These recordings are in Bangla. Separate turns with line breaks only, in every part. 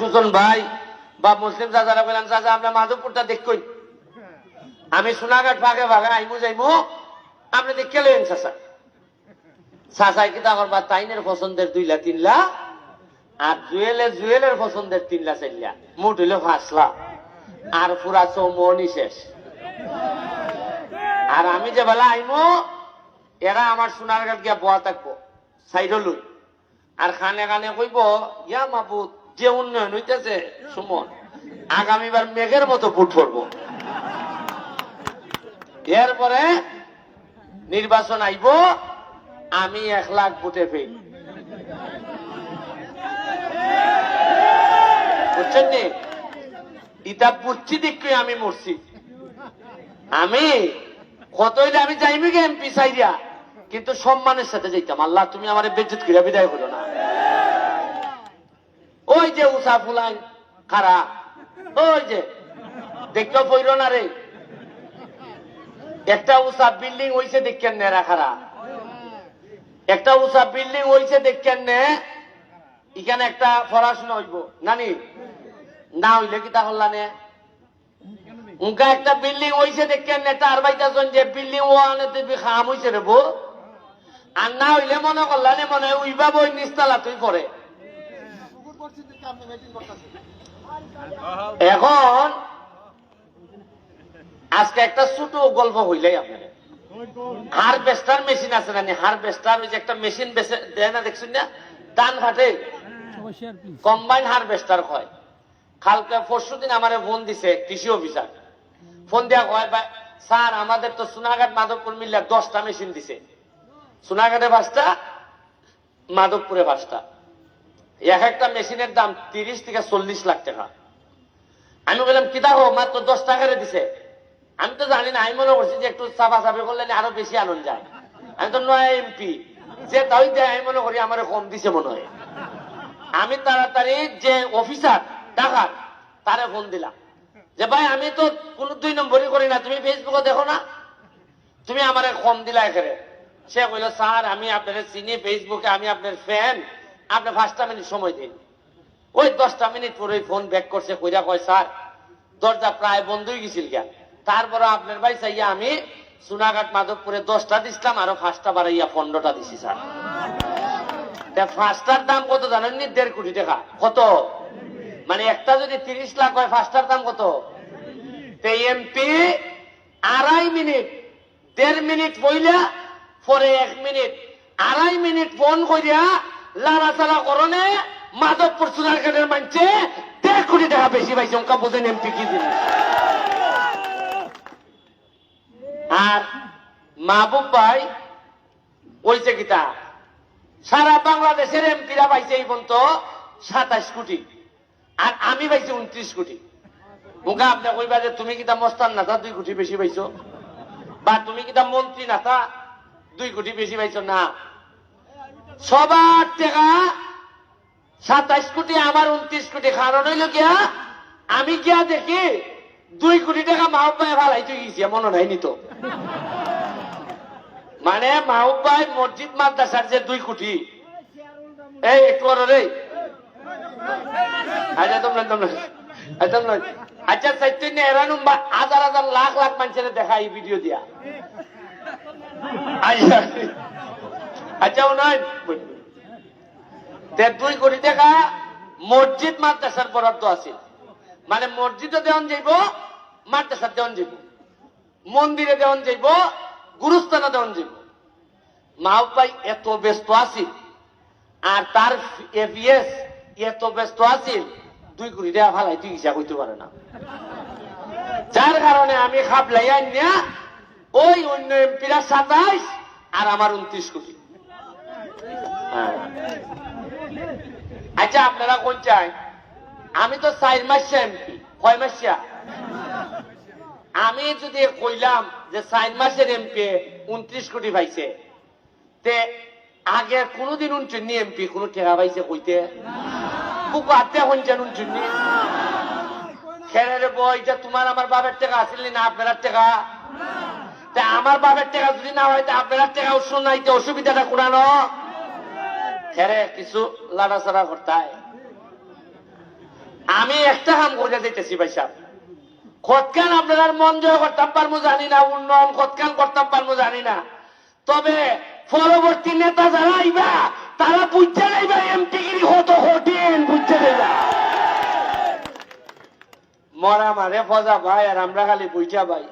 সুজন ভাই বা মুসলিম চাচারা বললাম চাচা, আমরা মাধবপুরটা দেখকই আমি সোনাঘাট ভাগে ভাগে আইমু যাইমু, আপনি দেখে লেন চাচা। চাচাই কিতা করবা তাইনের পছন্দের দুইলা, তিনলা, আর জুয়েলে জুয়েলের পছন্দের তিনলা চাইলা মুঠ হইল ফাঁসলা, আর পুরা চৌমনি শেষ। আর আমি যে বেলা আইমু, এরা আমার সোনার ঘাট গিয়া বয়া থাকব সাইড লুই। আর খানে খানে কইব, ইয়া মাবুদ যে উন্নয়ন হইতেছে, সুমন, আগামীবার মেঘের মতো ফুট পড়ব এরপরে নির্বাচন আইব, আমি এক লাখ ভোটে ফেল বুঝছেন নি? ইটা বুঝছি দেখে আমি মরছি। আমি কতই আমি যাইমি গে এমপি সাইরিয়া, কিন্তু সম্মানের সাথে যাইতাম। আল্লাহ, তুমি আমার বেজ্জত করে বিদায় করো না। ওই যে উষা ফুলাই খারা ওই যে, দেখতেও পইল না রে। একটা উষা বিল্ডিং হইছে দেখেন নেরা খারা একটা উষা বিল্ডিং হইছে দেখেন নে, এখানে একটা পড়াশোনা হইব। নানি, না হইলে কি হল্লা উনকা একটা বিল্ডিং হইছে দেখেন নেতা আর বাইতাছেন যে বিল্ডিং ওয়ানে তুই খাম হইছে রে আর না হইলে মনে করলানে মনে উইবা বই নিস্তালা তুই করে এখন আজকে একটা ছোট গল্প হইলাই আপনার হারভেস্টার মেশিন আছে না হারভেস্টার ওই যে একটা মেশিন দেয় না, দেখছেন না? ডান হাটে কম্বাইন হারভেস্টার হয়। কালকে পরশু দিন আমার ফোন দিছে কৃষি অফিসার। ফোন দেওয়া কয়, ভাই, স্যার, আমাদের তো সোনাঘাট মাধবপুর মিল্লা দশটা মেশিন দিছে। সোনাঘাটে পাঁচটা মাধবপুরে পাঁচটা এক একটা মেশিনের দাম তিরিশ থেকে চল্লিশ লাখ টাকা। আমি বললাম, কি দেখো মাত্র দশ টাকারে দিছে। আমি তো জানি না, আমি মনে করছি যে একটু চাপা চাপি করলে আরও বেশি আনন্দ যায় আমি তো নয় এমপি, যে তাই দেয়, আমি মনে করি আমার কম দিছে মনে হয়। আমি তাড়াতাড়ি যে অফিসার টাকার তারে ফোন দিলাম। যে, ভাই, আমি তো কোনো দুই নম্বরই করি না, তুমি ফেসবুকে দেখো না। তুমি আমার কম দিলা এখানে সে কইল, স্যার, আমি আপনার চিনি, ফেসবুকে আমি আপনার ফ্যান। আপনি পাঁচটা মিনিট সময় দিন। ওই দশটা মিনিট পরে ফোন ব্যাক করছে, কইরা কয়, স্যার, দরজা প্রায় বন্ধই গেছিল গিয়া তারপরে আপনার ভাই চাইয়া আমি সোনাঘাট মাধবপুরে দশটা দিছিলাম, আরও পাঁচটা বাড়াইয়া পনেরোটা দিছি, স্যার। ফার্স্টার দাম কত জানেন নি? দেড় কোটি টাকা। কত? মানে একটা যদি তিরিশ লাখ হয় ফার্স্টার দাম কত? এমপি আড়াই মিনিট, দেড় মিনিট বইলা, পরে এক মিনিট। আড়াই মিনিট ফোন করিয়া লাড়াচাড়া করনে মাধবপুর সোনারঘাটের মানছে দেড় কোটি টাকা বেশি পাইছে, অঙ্কা বোঝেন এমপি কি জিনিস? আর মাহবুব ভাই ওইছে কিতা সারা বাংলাদেশের এমপিরা পাইছে এই পর্যন্ত সাতাইশ কোটি, আর আমি পাইছি উনত্রিশ কোটি। মুখা আপনি কইবা যে তুমি কিতা মস্তান না দুই কোটি বেশি পাইছো? বা তুমি কিতা মন্ত্রী না দুই কোটি বেশি পাইছো? না। সবার টাকা সাতাইশ কোটি, আমার উনত্রিশ কোটি কারণ হইল গিয়া, আমি গিয়া দেখি দুই কোটি টাকা মাহব ভাই ভালাই তুই গেছি, মনে নাই নিত মানে মাহবুব ভাই মসজিদ মাদ্রাসার যে দুই কোটি। এই, একটু করো রে। আচ্ছা তোমরা তোমরা। আচ্ছা আচ্ছা চৈতন্য এরানু হাজার হাজার লাখ লাখ মানুষের দেখা এই ভিডিও দিয়া। আচ্ছা। আচ্ছা উন্নয়ন তে দুই কোটি টাকা মসজিদ মাদ্রাসার বরাদ্দ আছে। মানে মসজিদে দেওয়ান যাইব, মাদ্রাসার দেওয়ান যাইব। মন্দিরে দেওয়ান যাইব, গুরুস্থানে দেওয়ান যাইব। মাও ভাই, এত ব্যস্ত আছিল আর তার এপিএস এত ব্যস্ত আছিল দুই কোটি টাকা ফালাই তুই হিসাব হইতে পারে না। যার কারণে আমি খাপ লাইয়া ওই অন্য এমপিরা সাতাইশ আর আমার উনত্রিশ কোটি। আচ্ছা আপনারা কোন চাই আমি তো চার মাসিয়া এমপি। কয় মাসিয়া আমি যদি কইলাম যে চার মাসের এমপি, উনত্রিশ কোটি পাইছে, তে আগে কোনোদিন উনচুন্নি এমপি, কোনো টেকা পাইছে কইতে? বুকু হাতে হইছেন উনচুন্নি খেরে বই যে তোমার আমার বাবার টাকা আসেন না আপনার টাকা তা আমার বাবার টাকা যদি না হয়, তা আপনার টাকা উৎস নাই তো অসুবিধাটা কোনানো খেরে কিছু লাড়াচাড়া করতে হয়। আমি একটা কাম করে দিতেছি ভাই সাহেব। কতকান আপনার মন জয় করতাম পারব জানি না, উন্নয়ন কতকান করতাম পারব জানি না। তবে পরবর্তী নেতা যারা আইবা, তারা বুঝতে যাইবা এমপি গিরি হতো হটেন বুঝতে যাইবা মরা মারে ফজা ভাই, আর আমরা খালি বুঝা ভাই।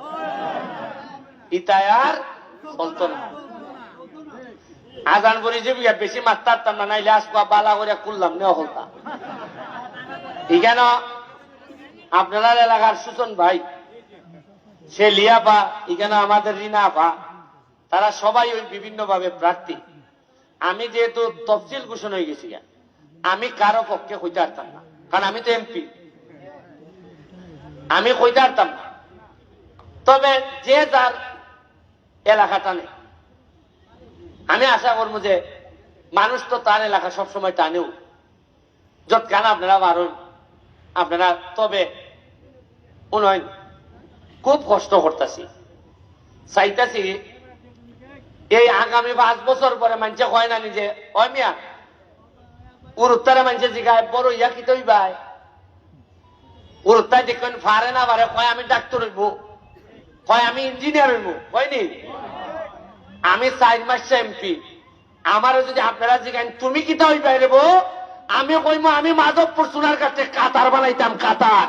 ইতায় আর চলতো না। আজান করি যে বেশি মারতাম না, নাইলে আসবা বালা করে করলাম নেওয়া হলতা এখানে আপনার এলাকার সুচন ভাই, সে লিয়া লিয়াপা এখানে আমাদের রিনা আপা, তারা সবাই ওই বিভিন্ন ভাবে প্রার্থী। আমি যেহেতু তফসিল ঘোষণা হয়ে গেছি, আমি কারও পক্ষে হইতে পারতাম না, কারণ আমি তো এমপি। আমি হইতে পারতাম না। তবে যে যার এলাকাটা নেই আমি আশা করব যে মানুষ তো তার এলাকা সবসময় টানেও। যত কেন আপনারা পারেন আপনারা তবে উন্নয়ন খুব কষ্ট করতেছি। চাইতাছি, এই আগামী পাঁচ বছর পরে মানুষে হয় না নিজে হয় মিয়া, ওর উত্তরে মানুষে জিগায়, বড় ইয়া কি তৈ ভাই ওর উত্তর দেখবেন, ফারে না পারে কয় আমি ডাক্তার হইব, কয় আমি ইঞ্জিনিয়ার হইব হয়নি আমি চার মাস এমপি আমারও যদি আপনারা জিগান তুমি কি হই বাইরে আমি কইম, আমি মাধবপুর সোনার কাছে কাতার বানাইতাম, কাতার।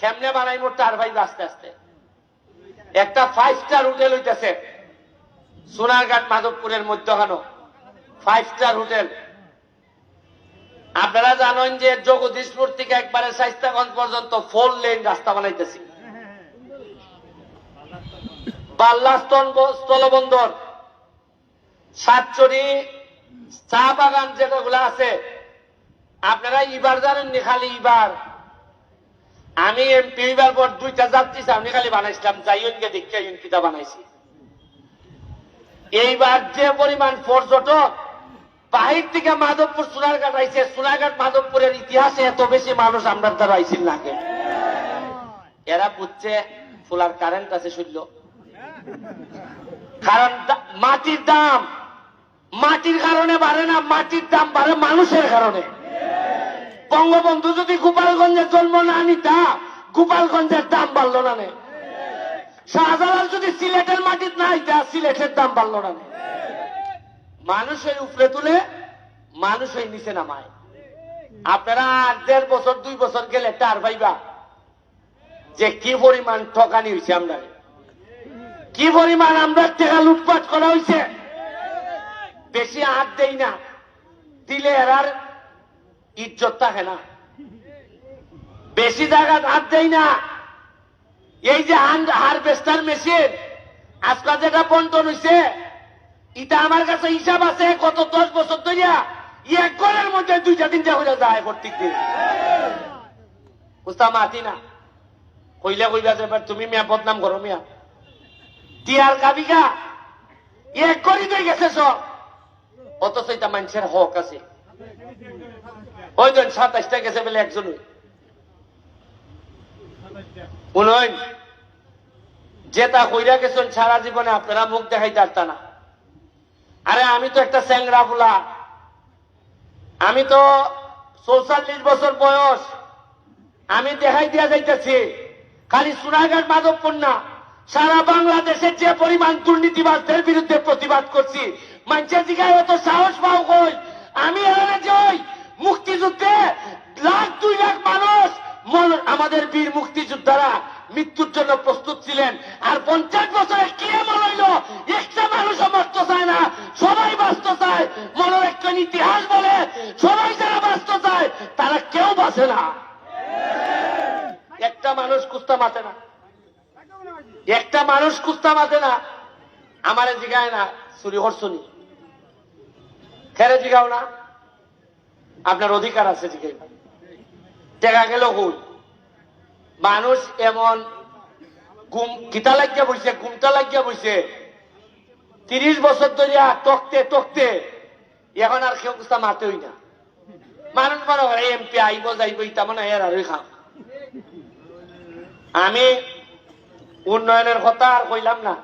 কেমনে বানাইব তার ভাই আস্তে আস্তে। একটা ফাইভ স্টার হোটেল হইতেছে, সোনারঘাট মাধবপুরের মধ্যখানো। Five star hotel. আপনারা জানেন যে জগদীশপুর থেকে একবারে শাইস্তাগঞ্জ পর্যন্ত ফোর লেন রাস্তা বানাইতেছি। বাল্লা স্থলবন্দর সাতচুরি চা বাগান যেগুলো আছে, আপনারা ইবার জানেননি খালি ইবার আমি এমপি হইবার পর দুইটা যাত্রী সামনে খালি বানাইছিলাম যাইনকে দেখে ইনকিটা বানাইছি। এইবার যে পরিমাণ পর্যটক, বাহির থেকে মাধবপুর সোনারঘাট আইছে, সোনারঘাট মাধবপুরের ইতিহাসে এত বেশি মানুষ আমরা দ্বারা আইছিল নাকি এরা বুঝছে, ফুলার কারেন্ট আছে শুনল। কারণ মাটির দাম, মাটির কারণে বাড়ে না, মাটির দাম বাড়ে মানুষের কারণে। বঙ্গবন্ধু যদি গোপালগঞ্জের জন্ম না নিতা, গোপালগঞ্জের দাম বাড়লো না শাহজালাল যদি সিলেটের মাটির না আইতা সিলেটের দাম বাড়লো না নে। মানুষ উপরে তুলে, মানুষ ওই নিচে নামায়। আপনারা আর দেড় বছর, দুই বছর গেলে টার পাইবা যে কি পরিমাণ ঠকানি হয়েছে আমরা কি পরিমাণ আমরা টাকা লুটপাট করা হয়েছে বেশি হাত দেই না। দিলে এরার ইজ্জত থাকে না। বেশি জায়গা হাত দেই না। এই যে হারভেস্টার মেশিন আজকাল যেটা বন্টন হয়েছে এটা আমার কাছে হিসাব আছে, গত দশ বছর ধরিয়া এক ঘরের মধ্যে দুইটা তিনটা হয়ে যায় প্রত্যেক দিন বুঝতাম মাতি না। কইলে কইবা যে তুমি মিয়া বদনাম করো মিয়া। টিয়ার কাবিকা এক করি দিয়ে গেছে সব অথচ এটা মানুষের হক আছে। ওইজন সাতাশটা গেছে বলে একজন। উনয়ন যেটা কইরা গেছেন সারা জীবনে আপনারা মুখ দেখাই পারতা না। আরে, আমি তো একটা স্যাংরা ফুলা। আমি তো চৌচল্লিশ বছর বয়স। আমি দেখাই দিয়া যাইতেছি। খালি সোনাঘাট মাধবপুর না সারা বাংলাদেশের যে পরিমাণ দুর্নীতিবাদদের বিরুদ্ধে প্রতিবাদ করছি মানুষের দিঘায় অত সাহস পাও কই? আমি এখানে যাই মুক্তিযুদ্ধে লাখ দুই লাখ মানুষ আমাদের বীর মুক্তিযোদ্ধারা মৃত্যুর জন্য প্রস্তুত ছিলেন। আর পঞ্চাশ বছরে কে এমন হইল? একটা মানুষও মরতে চায় না। সবাই বাঁচতে চায়। মনের একটা ইতিহাস বলে, সবাই যারা বাঁচতে চায়, তারা কেউ বাঁচে না। একটা মানুষ কুস্তা মাতে না। একটা মানুষ কুস্তা মাতে না, আমারে জিগায় না, চুরি হরসনি খেরে জিগাও না। আপনার অধিকার আছে জিগাই টেকা গেল হুল মানুষ এমন গুম কিতা লাগিয়া বইছে গুমটা লাগিয়া বইছে, তিরিশ বছর ধরিয়া টকতে টকতে, এখন আর কেউ কুস্তা মাতেই না। মানুষ মনে করে এমপি আইব, যাইব, ইতা মানে এর আর আমি উন্নয়নের কথা আর কইলাম না।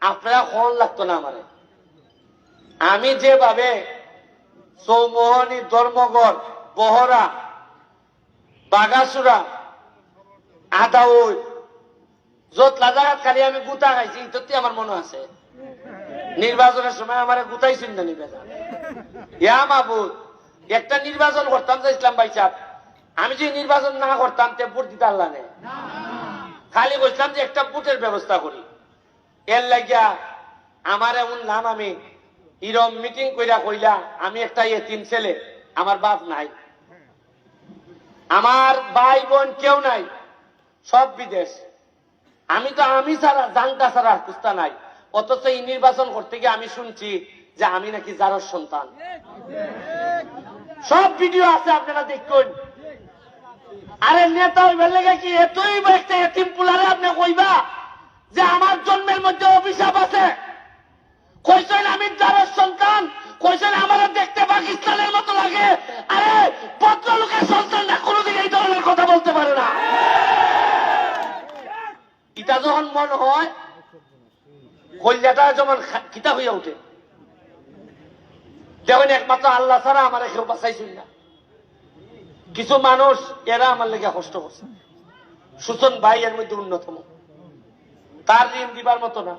আপনারা ফোন লাগতো না আমারে? আমি যেভাবে চৌমোহনী ধর্মগড় বহরা, বাগাসুরা আদাউই যত লাজাগাত খালি আমি গুতা খাইছি, ইততে আমার মনে আছে। নির্বাচনের সময় আমার গুতাইছিল না। নির্বাচন ইয়া মাহবুদ একটা নির্বাচন করতাম যে ইসলাম ভাই সাহেব। আমি যদি নির্বাচন না করতাম, তে ভোট দিতে আল্লাহ নেই। খালি বলছিলাম যে একটা বুটের ব্যবস্থা করি। এর লাগিয়া আমার এমন নাম আমি ইরম মিটিং কইরা কইলা, আমি একটা তিন ছেলে, আমার বাপ নাই। আমার ভাই বোন কেউ নাই, সব বিদেশ। আমি তো আমি ছাড়া জানটা ছাড়া কুস্তা নাই। অথচ এই নির্বাচন করতে গিয়ে আমি শুনছি যে আমি নাকি যারর সন্তান। সব ভিডিও আছে, আপনারা দেখুন। আরে নেতা হইবার লেগে কি? এতই একটা এতিম পুলারে আপনি কইবা যে আমার জন্মের মধ্যে অভিশাপ আছে? কইছেন আমি যারের সন্তান। কইছেন আমার দেখতে পাকিস্তানের মতো লাগে। আরে পত্র লোকের সন্তান না কোনোদিন এই ধরনের কথা বলতে পারে না। ইটা যখন মন হয় কল্যাটা যেমন খা- কিতা হইয়া উঠে দেখেন একমাত্র আল্লাহ ছাড়া আমার কেউ বাঁচাইছিল না। কিছু মানুষ এরা আমার লেগে কষ্ট করছে। সুসন ভাই এর মধ্যে অন্যতম। তার ঋণ দিবার মতো না।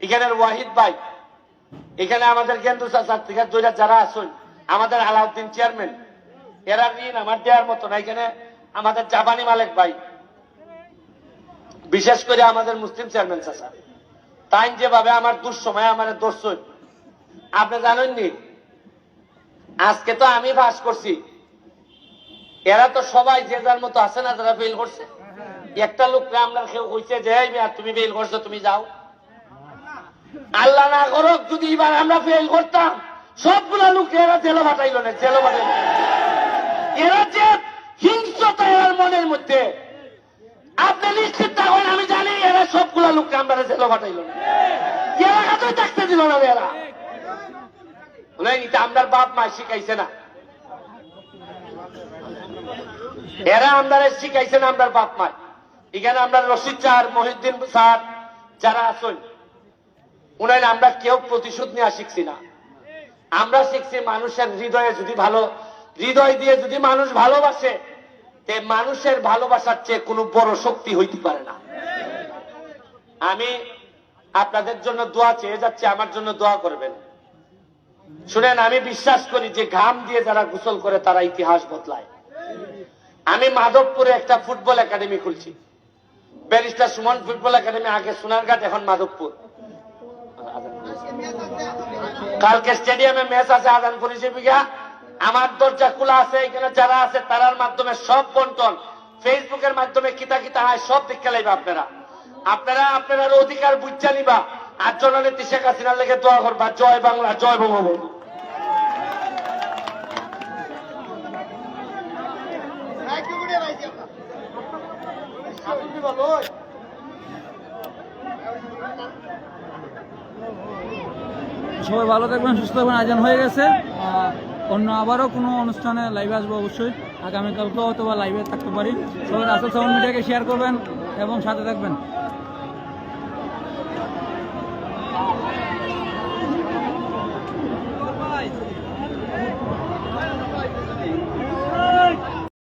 এখানের ওয়াহিদ ভাই, এখানে আমাদের কেন্দ্র থেকে দুইটা যারা আছেন, আমাদের আলাউদ্দিন চেয়ারম্যান এরা ঋণ আমার দেওয়ার মতো না। এখানে আমাদের জাপানি মালিক ভাই, বিশেষ করে আমাদের মুসলিম চেয়ারম্যান চাচা। তাই যেভাবে আমার দুঃসময় আমার দর্শন আপনি জানেননি? আজকে তো আমি বাস করছি। এরা তো সবাই যে যার মতো আছে না যারা ফেল করছে। একটা লোককে আমরা কেউ কইছে যে তুমি ফেল করছ, তুমি যাও। আল্লাহ না করক, যদি এবার আমরা ফেল করতাম, সবগুলা লোক এরা জেলে ফাটাইল না, জেলে ফাটাইল এরা যে হিংস্রতা এর মনের মধ্যে। আপনি নিশ্চিত থাকুন, আমি জানি এরা সবগুলা লোককে আমরা জেলে ফাটাইল না। এরা কাতই থাকতে দিল না এরা। আমরা বাপ মা শিখাইছে না। এরা আমরা শিখাইছে না আমরা বাপ মা। এখানে আমরা রশিদ স্যার, মহিউদ্দিন স্যার, যারা আছেন, উনার আমরা কেউ প্রতিশোধ নেওয়া শিখছি না। আমরা শিখছি মানুষের হৃদয়ে যদি ভালো, হৃদয় দিয়ে যদি মানুষ ভালোবাসে, তে মানুষের ভালোবাসার চেয়ে কোনো বড় শক্তি হইতে পারে না। আমি আপনাদের জন্য দোয়া চেয়ে যাচ্ছি, আমার জন্য দোয়া করবেন। শুনেন, আমি বিশ্বাস করি যে ঘাম দিয়ে যারা গোসল করে, তারা ইতিহাস বদলায়। আমি মাধবপুরে একটা ফুটবল একাডেমি খুলছি। ব্যারিস্টার সুমন ফুটবল একাডেমি, আগে সোনারঘাট, এখন মাধবপুর। কালকে স্টেডিয়ামে ম্যাচ আছে আদান গিয়া। আমার দরজা খোলা আছে, এখানে যারা আছে, তারার মাধ্যমে সব বন্টন। ফেসবুকের মাধ্যমে কিতা কিতা হয়, সব দিকে লাইবা আপনারা। আপনারা, আপনার অধিকার বুঝা নিবা। আর জননেত্রী শেখ হাসিনার লেগে দোয়া করবা, জয় বাংলা, জয় বঙ্গবন্ধু।
সবাই ভালো থাকবেন, সুস্থ থাকবেন আয়োজন হয়ে গেছে। অন্য আবারও কোনো অনুষ্ঠানে লাইভে আসব অবশ্যই। আগামীকাল হয়তো অথবা লাইভে থাকতে পারি। সবাই রাসেল সাউন্ড মিডিয়াকে শেয়ার করবেন এবং সাথে থাকবেন।